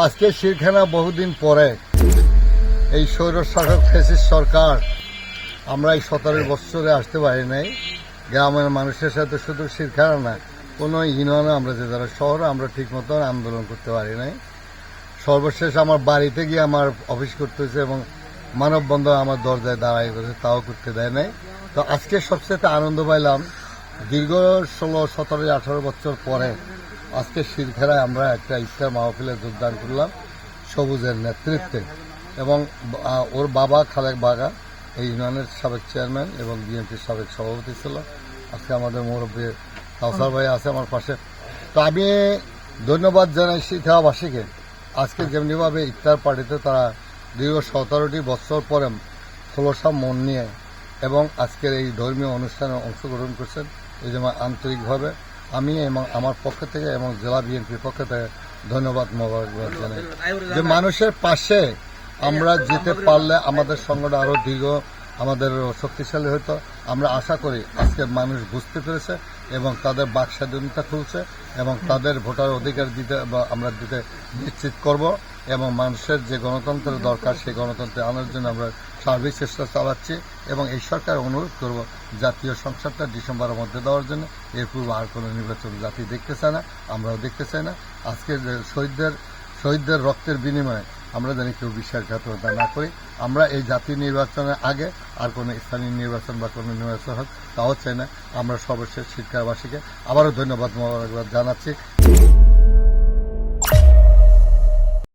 আজকে শিরখানা বহুদিন পরে এই সৌর শাসক ফেসিস সরকার, আমরা এই সতেরো বছরে আসতে পারি নাই। গ্রামের মানুষের সাথে শুধু শিরখানা না, কোনো ইউনিয়নে আমরা যে যারা শহরে, আমরা ঠিক মতো আন্দোলন করতে পারি নাই। সর্বশেষ আমার বাড়িতে গিয়ে আমার অফিস করতে হয়েছে এবং মানববন্ধন আমার দরজায় দাঁড়াই করেছে তাও করতে দেয় নাই। তো আজকে সবচেয়ে আনন্দ পাইলাম, দীর্ঘ ষোলো, সতেরো, আঠারো বছর পরে আজকে শিরখেরায় আমরা একটা ইফতার মাহফিলে যোগদান করলাম সবুজের নেতৃত্বে। এবং ওর বাবা খালেক বাগা, এই ইউনিয়নের সাবেক চেয়ারম্যান এবং বিএনপির সাবেক সভাপতি ছিল। আজকে আমাদের মুরব্বী কাউসার ভাই আছে আমার পাশে। তো আমি ধন্যবাদ জানাই শিখাবাসীকে আজকে যেমনিভাবে ইফতার পার্টিতে তারা দীর্ঘ সতেরোটি বছর পরে খোলসা মন নিয়ে এবং আজকের এই ধর্মীয় অনুষ্ঠানে অংশগ্রহণ করছেন। এই জন্য আন্তরিকভাবে আমি এবং আমার পক্ষ থেকে এবং জেলা বিএনপির পক্ষ থেকে ধন্যবাদ মোবারকবাদ জানাই। যে মানুষের পাশে আমরা যেতে পারলে আমাদের সংগঠন আরও দীর্ঘ আমাদের শক্তিশালী হতো আমরা আশা করি আজকে মানুষ বুঝতে পেরেছে এবং তাদের বাক স্বাধীনতা খুলছে এবং তাদের ভোটার অধিকার দিতে আমরা দিতে নিশ্চিত করব এবং মানুষের যে গণতন্ত্রের দরকার, সেই গণতন্ত্রে আনার জন্য আমরা সার্বিক চেষ্টা চালাচ্ছি এবং এই সরকার অনুরোধ করব জাতীয় সংসদটা ডিসেম্বরের মধ্যে দেওয়ার জন্য। এর পূর্বে আর কোনো নির্বাচন জাতি দেখতে চায় না, আমরাও দেখতে চাই না। আজকে যে শহীদদের শহীদদের রক্তের বিনিময়ে আমরা জানি কেউ বিশ্বাসঘাতকতা না করি। আমরা এই জাতীয় নির্বাচনের আগে আর কোনো স্থানীয় নির্বাচন বা কোনো নির্বাচন হোক, তাও চাই না। আমরা সর্বশেষ শিক্ষাবাসীকে আবারও ধন্যবাদ জানাচ্ছি।